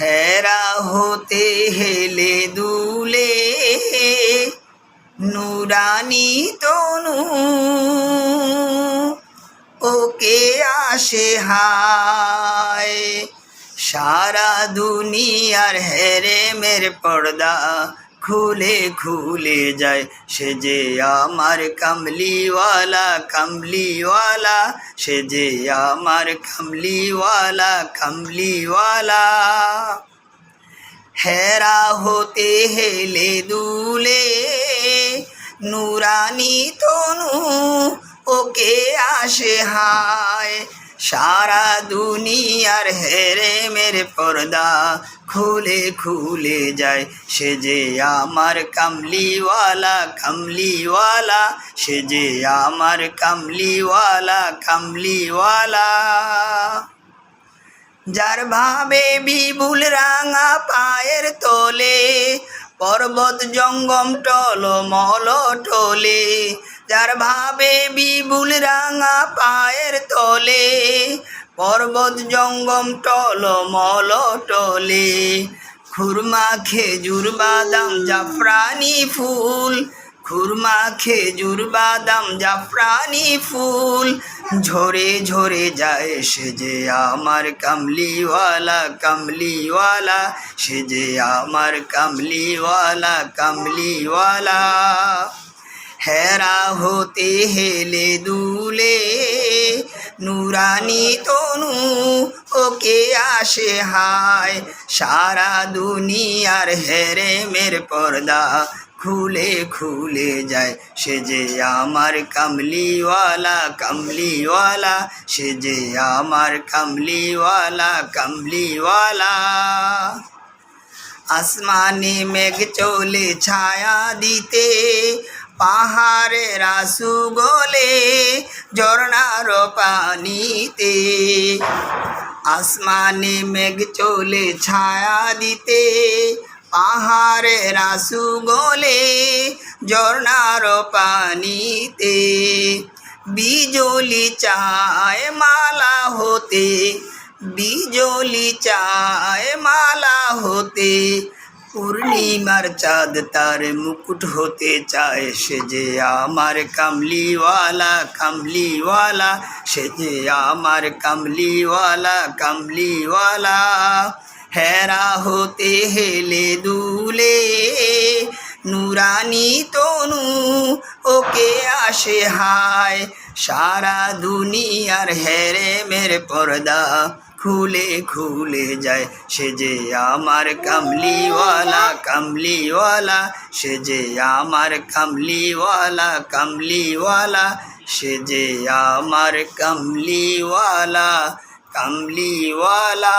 হেরা হতে হেলে দুলে, নুরানি তনু। ওকে আসে হায়, সারা দুনিয়ার হেরে মের পর্দা খুলে খুলে যায়। সে যে আমার কামলিওয়ালা কামলিওয়ালা, সে যে আমার কামলিওয়ালা কামলিওয়ালা। হেরা হতে হেলে দুলে, নুরানি তনু ওকে আসে হায়। সারা দুনিয়ার হেরে মেরে পর্দা খুলে খুলে যায়। সে যে আমার কামলিওয়ালা কামলিওয়ালা, সে যে আমার কামলিওয়ালা কামলিওয়ালা। যার ভাবে বিপুল রাঙা পায়ের তোলে, পর্বত জঙ্গম টল মল টলে, যার ভাবে বিপুল রাঙা পায়ের তোলে, পর্বত জঙ্গম টল মল টলে। খুরমা, খেজুর, বাদাম, জাফরানি ফুল খুরমা, খেজুর, বাদাম, জাফরানি ফুল। ঝরে ঝরে যায় সে যে আমার কামলিওয়ালা কামলিওয়ালা। সে যে আমার কামলিওয়ালা কামলিওয়ালা। হেরা হতে হেলে দুলে, নুরানি তনু, ওকে আসে হায়। সারা দুনিয়ার হেরে মের পর্দা খুলে খুলে যায়। সে যে আমার কামলিওয়ালা কামলিওয়ালা। সে যে আমার কামলিওয়ালা কামলিওয়ালা। আসমানে মেঘ চলে, ছায়া দিতে। পাহাড়ে রাসু গলে, ঝর্ণার পানিতে। আসমানে মেঘ চলে, ছায়া দিতে। পাহাড়ে রাসু গলে ঝর্ণার পানিতে বিজলি চায় মালা হতে, বিজলি চায় মালা হতে। পূর্ণিমার চাঁদ তার মুকুট হতে চায় সে যে আমার কামলিওয়ালা কামলিওয়ালা, সে যে আমার কামলিওয়ালা কামলিওয়ালা। হেরা হতে হেলে দুলে, নুরানি তনু, ওকে আসে হায়। সারা দুনিয়ার হেরে মেরে পর্দা খুলে খুলে যায়। সে যে আমার কামলিওয়ালা কামলিওয়ালা, সে যে আমার কামলিওয়ালা কামলিওয়ালা, সে যে আমার কামলিওয়ালা। কামলিওয়ালা